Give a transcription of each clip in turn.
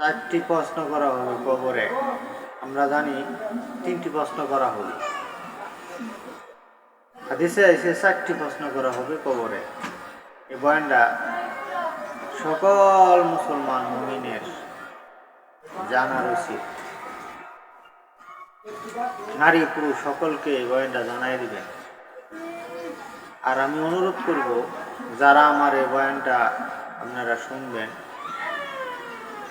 চারটি প্রশ্ন করা হবে কবরে। আমরা জানি তিনটি প্রশ্ন করা হবে হাদিসে এসে চারটি প্রশ্ন করা হবে কবরে। এই বয়ানটা সকল মুসলমান মুমিনের জানার উচিত। নারী, পুরুষ সকলকে এই বয়ানটা জানাই দিবেন। আর আমি অনুরোধ করব, যারা আমার এই বয়ানটা আপনারা শুনবেন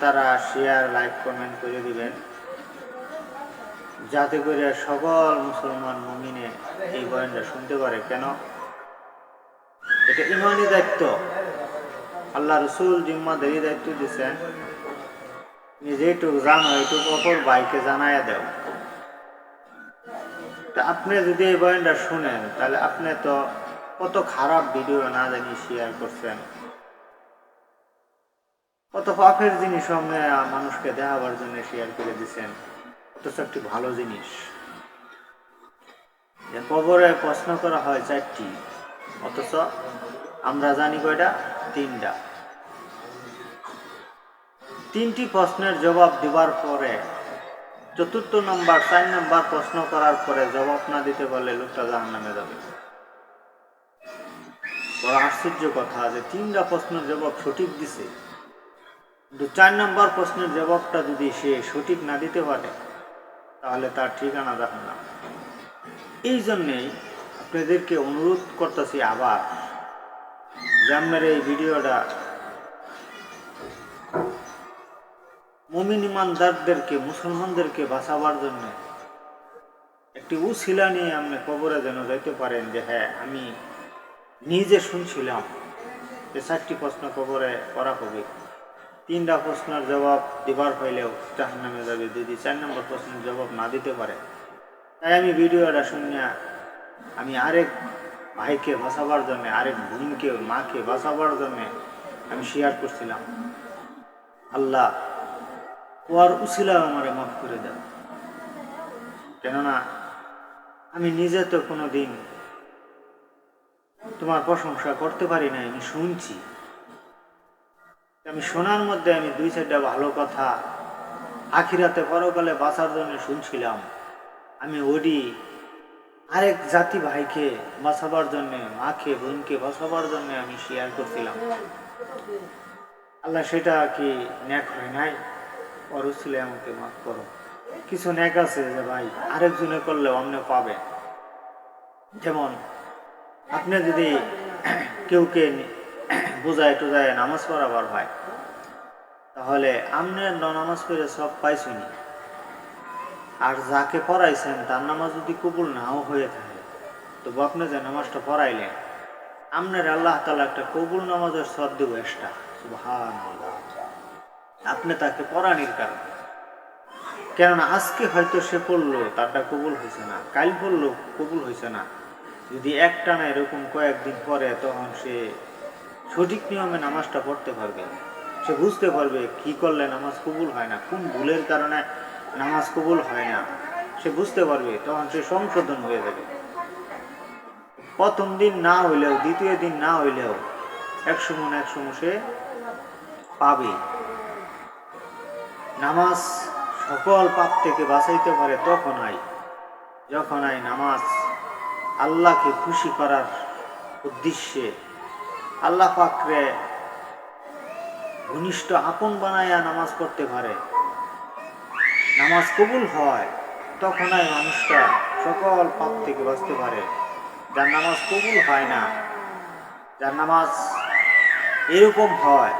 তারা শেয়ার লাইক কমেন্ট করে দিবেন। যাতে করে সকল মুসলমান মমিনে এই বয়ানটা শুনতে পারে। কেন? এটা ইমানি দায়িত্ব। আল্লাহ রসুল জিম্মাদারি দায়িত্ব দিচ্ছেন নিজেটুক জানো, এটুকু অপর বাইকে জানাইয়া দেও। তা আপনি যদি এই বয়ানটা শুনেন, তাহলে আপনি তো কত খারাপ ভিডিও না জানি শেয়ার করছেন। কত পাপের জিনিস আপনি মানুষকে দেখাবার জন্য শেয়ার করে দিচ্ছেন অথচ একটি ভালো জিনিস। কবরে প্রশ্ন করা হয় চারটি। অথচ আমরা জানি কয়টা? তিনটা। তিনটি প্রশ্নের জবাব দেওয়ার পরে, চতুর্থ নম্বর, চার নম্বর প্রশ্ন করার পরে জবাব না দিতে পারলে লোকটা জাহান নামে যাবে আশ্চর্য কথা যে তিনটা প্রশ্নের জবাব সঠিক দিছে। কিন্তু চার নম্বর প্রশ্নের জবাবটা যদি সে সঠিক না দিতে পারে, তাহলে তার ঠিকানা জাহান না। এই জন্যেই আপনাদেরকে অনুরোধ করতেছি আবার যে এই ভিডিওটা মমিন ইমানদারদেরকে, মুসলমানদেরকে বাঁচাবার জন্য একটি উশিলা নিয়ে আপনি কবরে যেন যাইতে পারেন যে হ্যাঁ আমি নিজে শুনছিলাম যে চারটি প্রশ্ন কবরে করা হবে। তিনটা প্রশ্নের জবাব দিবার পাইলেও জাহান নামে যাবে। যদি চার নম্বর প্রশ্নের জবাব না দিতে পারে, তাই আমি ভিডিওটা শুনিয়া আমি আরেক ভাইকে বাঁচাবার জন্য, আরেক বোনকে, মাকে বাঁচাবার জন্য আমি শেয়ার করছিলাম। আল্লাহ ওয়ার উসিলা আমারে মাফ করে দাও। কেননা, আমি নিজে তো কোনো দিন তোমার প্রশংসা করতে পারি না আমি শুনছি। আমি শোনার মধ্যে আমি দুই চারটা ভালো কথা। আখিরাতে পরকালে বাঁচার জন্য শুনছিলাম। আমি ওডি, আরেক জাতি ভাইকে বাঁচাবার জন্য, মাকে, বোনকে বাঁচাবার জন্য আমি শেয়ার করছিলাম। আল্লাহ সেটা কি ন্যাক হয় নাই। অরুছিলে আমাকে মাফ করো। কিছু ন্যাক আছে যে ভাই, আরেকজনে করলে অন্য পাবে। যেমন, আপনি যদি কেউকে বোঝায় টোজায় নামাজ পড়াবার হয়। তাহলে আপনি নামাজ পড়ে সব পাইছুনি আর যাকে পড়াইছেন, তার নামাজ যদি কবুল নাও হয়ে থাকে তবু আপনি যে নামাজটা পড়াইলেন আপনার আল্লাহ তালা একটা কবুল নামাজের সদ দেব এক্সট্রা আপনি তাকে পড়ানির কারণে। কেননা আজকে হয়তো সে পড়ল, তারটা কবুল হয়েছে না। কাল পড়ল, কবুল হয়েছে না। যদি একটা না এরকম কয়েকদিন পরে, তখন সে সঠিক নিয়মে নামাজটা পড়তে পারবে। সে বুঝতে পারবে কি করলে নামাজ কবুল হয় না, কোন ভুলের কারণে নামাজ কবুল হয় না। সে বুঝতে পারবে, তখন সে সংশোধন হয়ে যাবে। প্রথম দিন না হইলেও, দ্বিতীয় দিন না হইলেও একশো মন একশো সে পাবে। নামাজ সকল পাপ থেকে বাঁচাইতে পারে তখন আই যখন আই নামাজ আল্লাহকে খুশি করার উদ্দেশ্যে আল্লাহ পাকরে ঘনিষ্ঠ আপন বানাইয়া নামাজ পড়তে পারে। নামাজ কবুল হয় তখন আই মানুষটা সকল পাপ থেকে বাঁচতে পারে। যার নামাজ কবুল হয় না, যার নামাজ এরকম হয়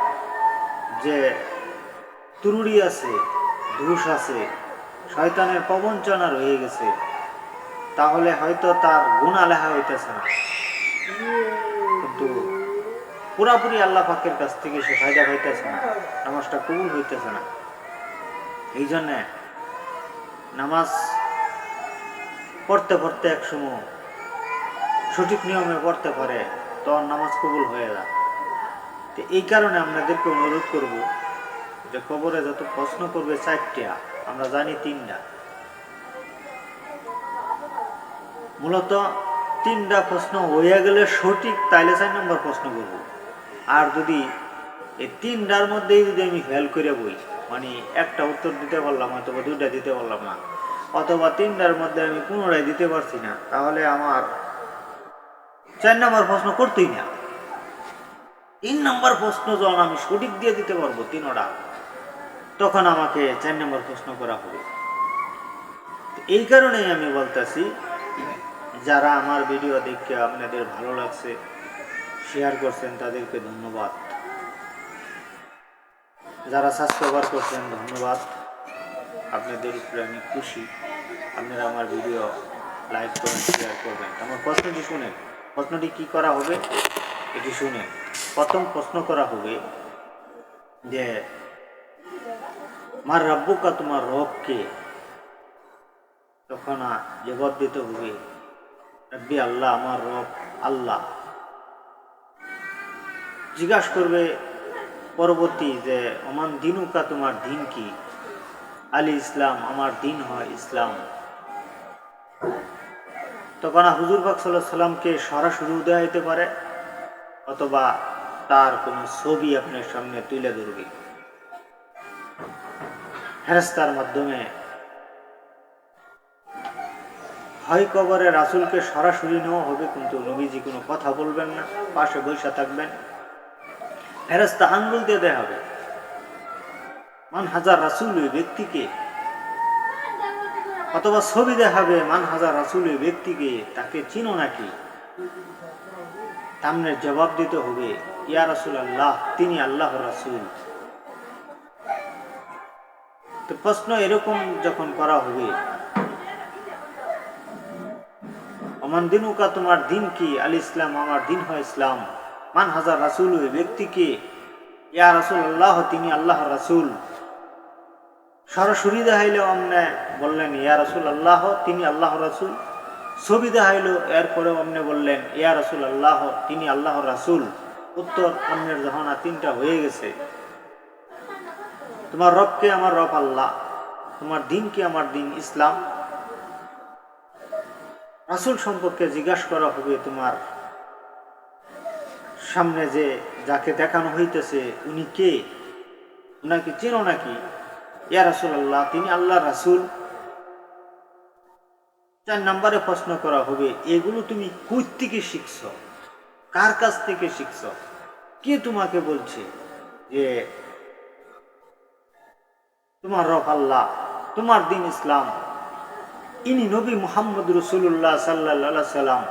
যে তুরুড়ি আছে, ধূস আছে, শয়তানের প্রবঞ্চনা রয়ে গেছে, তাহলে হয়তো তার গুণ আলেহা হইতেছে না। কিন্তু পুরাপুরি আল্লাহ পাকের কাছ থেকে সে ফায়দা হইতেছে না, নামাজটা কবুল হইতেছে না। এই জন্যে নামাজ পড়তে পড়তে এক সময় সঠিক নিয়মে পড়তে পারে, তখন নামাজ কবুল হয়ে যায়। তো এই কারণে আপনাদেরকে অনুরোধ করব যে কবরে যত প্রশ্ন করবে চারটা, আমরা জানি তিনটা। মূলত তিনটা প্রশ্ন হইয়া গেলে সঠিক তাইলে চার নম্বর প্রশ্ন করব। আর যদি এই তিনটার মধ্যেই যদি আমি ফেল করে বই মানে একটা উত্তর দিতে পারলাম, অথবা দুইটা দিতে পারলাম না, অথবা তিনটার মধ্যে আমি পুনরায় দিতে পারছি না, তাহলে আমার চার নম্বর প্রশ্ন করতেই না। তিন নম্বর প্রশ্ন যখন আমি সঠিক দিয়ে দিতে পারব তিনোটা, তখন আমাকে চার নম্বর প্রশ্ন করা হবে। এই কারণেই আমি বলতেছি, যারা আমার ভিডিও দেখে আপনাদের ভালো লাগছে শেয়ার করছেন তাদেরকে ধন্যবাদ। যারা সাবস্ক্রাইবার করছেন, ধন্যবাদ। আপনাদের উপরে আমি খুশি। আপনারা আমার ভিডিও লাইক করবেন শেয়ার করবেন। আমার প্রশ্নটি শুনেন। প্রশ্নটি কি করা হবে? এটি শুনেন। প্রথম প্রশ্ন করা হবে যে, মার রব্বুকা, তোমার রবকে তখন জবাব দিতে হবে, রব্বি আল্লাহ, আমার রব আল্লাহ। জিজ্ঞাসা করবে পরবর্তী যে অমান দিনুকা তোমার দিন কি? আলী ইসলাম, আমার দিন হয় ইসলাম। তখন হুজুর পাক সাল্লাহ সাল্লামকে সরাসরি দেওয়া হতে পারে, অথবা তার কোনো ছবি আপনার সামনে তুলে ধরবে। ফেরেস্তার মাধ্যমে হয় কবরে রাসুলকে সরাসরি নেওয়া হবে, কিন্তু নবীজি কোনো কথা বলবেন না, পাশে বৈশা থাকবেন। ফেরেস্তা আঙ্গুল দিয়ে দেয়া হবে। মান হাজার রাসুল ওই ব্যক্তিকে, অথবা ছবি দেখাবে মান হাজার রাসুল ওই ব্যক্তিকে, তাকে চিনো নাকি? সামনের জবাব দিতে হবে, ইয়া রাসুল আল্লাহ তিনি আল্লাহ রাসুল। তো প্রশ্ন এরকম যখন করা হবে, অমান দিনুকা, তোমার দিন কি? আল ইসলাম আমার দিন হয় ইসলাম। মান হাজার রাসুল, ওই ব্যক্তিকে, ইয়া রাসুল আল্লাহ তিনি আল্লাহ রাসুল। সরাসরি দেখাইলে অমনে বললেন, ইয়া রাসুল আল্লাহ তিনি আল্লাহ রাসুল। ছবি দেখাইল এরপরে অমনে বললেন, ইয়া রাসুল আল্লাহ তিনি আল্লাহ রাসুল। উত্তর অন্যের যখন তিনটা হয়ে গেছে। তোমার রবকে আমার রব আল্লাহ, তোমার দিন কি আমার দিন ইসলাম। রাসুল সম্পর্কে জিজ্ঞাসা করা হবে তোমার সামনে যে যাকে দেখানো হইতেছে, উনি কে? উনাকে চেনো নাকি? ইয়া রাসুল আল্লাহ তিনি আল্লাহ রাসুল। চার নম্বরে প্রশ্ন করা হবে, এগুলো তুমি কই থেকে শিখছ? কার কাছ থেকে শিখছ? কে তোমাকে বলছে যে, তোমার রব আল্লাহ, তোমার দিন ইসলাম, ইনি নবী মোহাম্মদ রসুল্লাহ সাল্লাহ সাল্লাম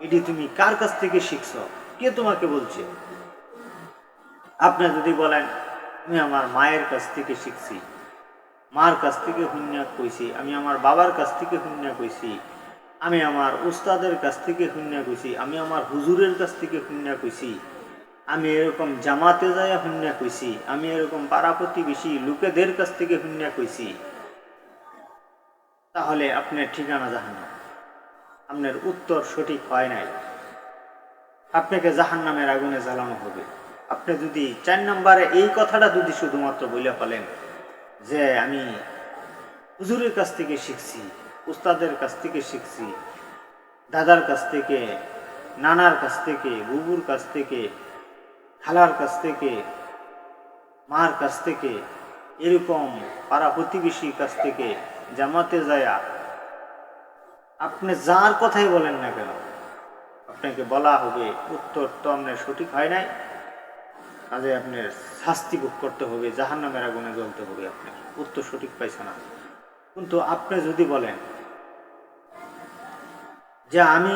এটি তুমি কার কাছ থেকে শিখছ? কে তোমাকে বলছে? আপনি যদি বলেন, আমি আমার মায়ের কাছ থেকে শিখছি, মার কাছ থেকে হুন্যা কইছি, আমি আমার বাবার কাছ থেকে হুন্যা কইছি, আমি আমার উস্তাদের কাছ থেকে হুন্যা কইছি, আমি আমার হুজুরের কাছ থেকে হুন্যা কইছি, আমি এরকম জামাতে যায় হুন্যা কইছি, আমি এরকম পাড়া প্রতিবেশী লোকেদের কাছ থেকে হুন্যা কইছি, তাহলে আপনার ঠিকানা জাহান আপনার উত্তর সঠিক হয় নাই। আপনাকে জাহান নামের আগুনে জ্বালানো হবে। আপনি যদি চার নম্বরে এই কথাটা যদি শুধুমাত্র বলে ফেলেন যে আমি হুজুরের কাছ থেকে শিখছি, উস্তাদের কাছ থেকে শিখছি, দাদার কাছ থেকে, নানার কাছ থেকে, বুবুর কাছ থেকে, খালার কাছ থেকে, মার কাছ থেকে, এরকম পাড়া প্রতিবেশীর কাছ থেকে জামাতে যায়া আপনি যার কথাই বলেন না কেন আপনাকে বলা হবে, উত্তর তো আপনার সঠিক হয় নাই। কাজে আপনার শাস্তি ভোগ করতে হবে জাহান নামের আগুনে জ্বলতে হবে আপনার উত্তর সঠিক পাইছে না কিন্তু আপনি যদি বলেন যে আমি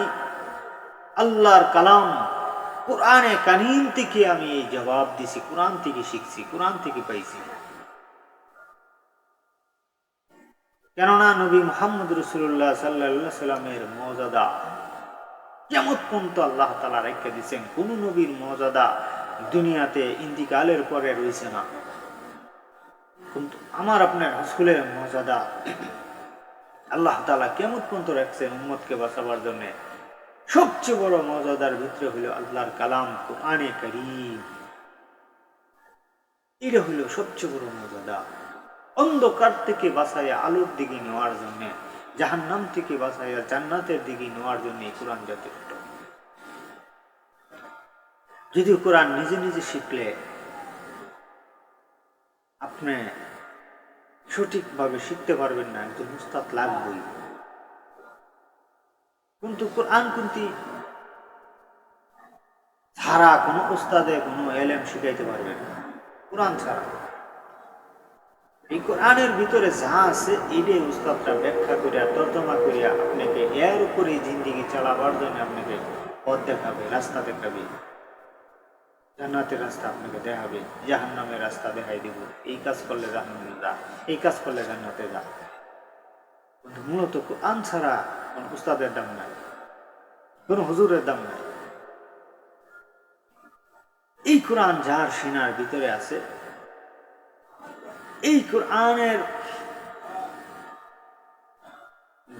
আল্লাহর কালাম কোরআনে কানিম থেকে আমি এই জবাব দিছি, কোরআন থেকে শিখছি, কোরআন থেকে পাইছি। কেননা নবী মোহাম্মদ রসুল্লাহ সাল্লা সাল্লামের মর্যাদা কেমন পর্যন্ত আল্লাহ তালা রেখে দিচ্ছেন কোন নবীর মর্যাদা দুনিয়াতে ইন্তিকালের পরে রয়েছে না। কিন্তু আমার আপনার রসুলের মর্যাদা আল্লাহ তালা কেমন পর্যন্ত রাখছেন উম্মতকে বাঁচাবার জন্য? সবচেয়ে বড় মর্যাদার ভিতরে হইল আল্লাহর কালাম কোরআনে করিম। এটা হইল সবচেয়ে বড় মর্যাদা। অন্ধকার থেকে বাঁচাইয়া আলোর দিকে নেওয়ার জন্য। জাহান্নাম থেকে বাঁচাইয়া জান্নাতের দিকে নেওয়ার জন্য এই কোরআন যথেষ্ট। যদি কোরআন নিজে নিজে শিখলে আপনি সঠিকভাবে শিখতে পারবেন না একজন উস্তাদ লাগবেই। কিন্তু কোরআন কুন্তি ছাড়া কোনো উস্তাদে কোনো এলেম শিখাইতে পারবে না। কোরআন ছাড়া। এই কোরআনের ভিতরে যা আছে, এটাই উস্তাদটা ব্যাখ্যা করিয়া, তর্জমা করিয়া আপনাকে এর উপরে জিন্দিগি চালাবার জন্য আপনাকে পথ দেখাবে, রাস্তা দেখাবে। জান্নাতের রাস্তা আপনাকে দেখাবে, জাহান্নামের রাস্তা দেখাই দিব। এই কাজ করলে জাহান্নামে যা, এই কাজ করলে জান্নাতে যা। কিন্তু মূলত কোরআন ছাড়া কোন উস্তাদের দাম নাই, কোন হুজুরের দাম নাই। এই কোরআন যার সিনার ভিতরে আছে এই কোরআনের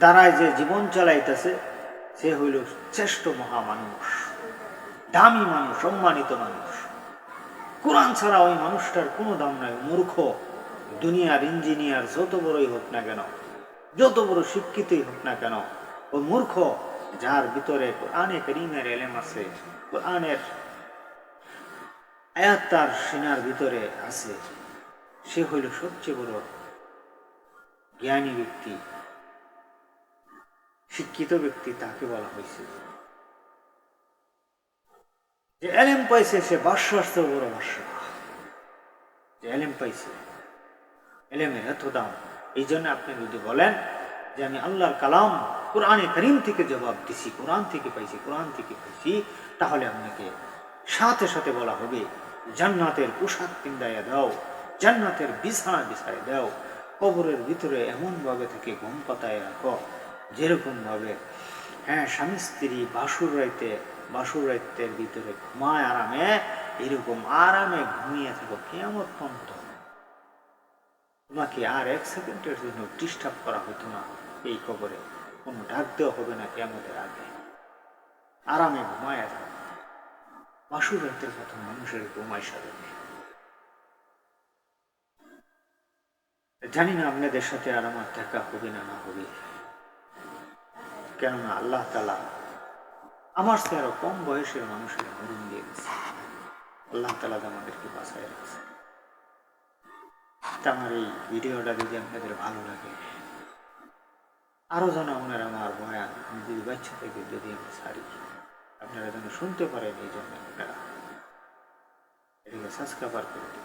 দ্বারায় যে জীবন চালাইতেছে, সে হইল শ্রেষ্ঠ মহামানুষ, দামি মানুষ, সম্মানিত মানুষ। কোরআন ছাড়া ওই মানুষটার কোনো দাম নাই, মূর্খ, দুনিয়ার ইঞ্জিনিয়ার যত বড়ই হোক না কেন, যত বড় শিক্ষিতই হোক না কেন, ও মূর্খ, যার ভিতরে কোরআনে করিমের এলেম আছে, কোরআনের আয়াত তার সিনার ভিতরে আছে। সে হইল সবচেয়ে বড় জ্ঞানী ব্যক্তি। শিক্ষিত ব্যক্তি তাকে বলা হয়েছে। যে এলেম পাইছে, সে বাদশাহ বড় বাদশাহ। যে এলেম পাইছে, এলেমের এত দাম। এই জন্য আপনি যদি বলেন যে আমি আল্লাহর কালাম কোরআনে করিম থেকে জবাব দিছি, কোরআন থেকে পাইছি, কোরআন থেকে পাইছি, তাহলে আপনাকে সাথে সাথে বলা হবে, জান্নাতের পোশাক পিন্দাইয়া দাও। জান্নাতের বিছানা বিছায় দাও। কবরের ভিতরে এমনভাবে থেকে ঘুম পাতায় রাখো, যেরকম ভাবে হ্যাঁ স্বামী স্ত্রী বাসুর রাইতে, বাসুর রাইতের ভিতরে ঘুমায় আরামে, এরকম আরামে ঘুমিয়ে থাকো কেমন পর্যন্ত। তোমাকে আর এক সেকেন্ডের জন্য ডিস্টার্ব করা হতো না এই কবরে। কোনো ডাক দেওয়া হবে না কেমতের আগে। আরামে ঘুমায় থাকো। বাসুর রাইতের কথা মানুষের ঘুমায় সাথে জানি না আপনাদের সাথে আর আমার দেখা হবে না না হবে। কেননা আল্লাহ তালা আমার সে আরও কম বয়সের মানুষের মরণ দিয়ে গেছে। আল্লাহ তালা আমাদেরকে বাঁচায় রাখছে। আমার এই ভিডিওটা যদি আপনাদের ভালো লাগে, আরও যেন আপনারা আমার বয়ান আমি যদি বাচ্চা থেকে যদি আমি ছাড়ি, আপনারা যেন শুনতে পারেন এই জন্য আপনারা। এটাকে সাবস্ক্রাইবার করে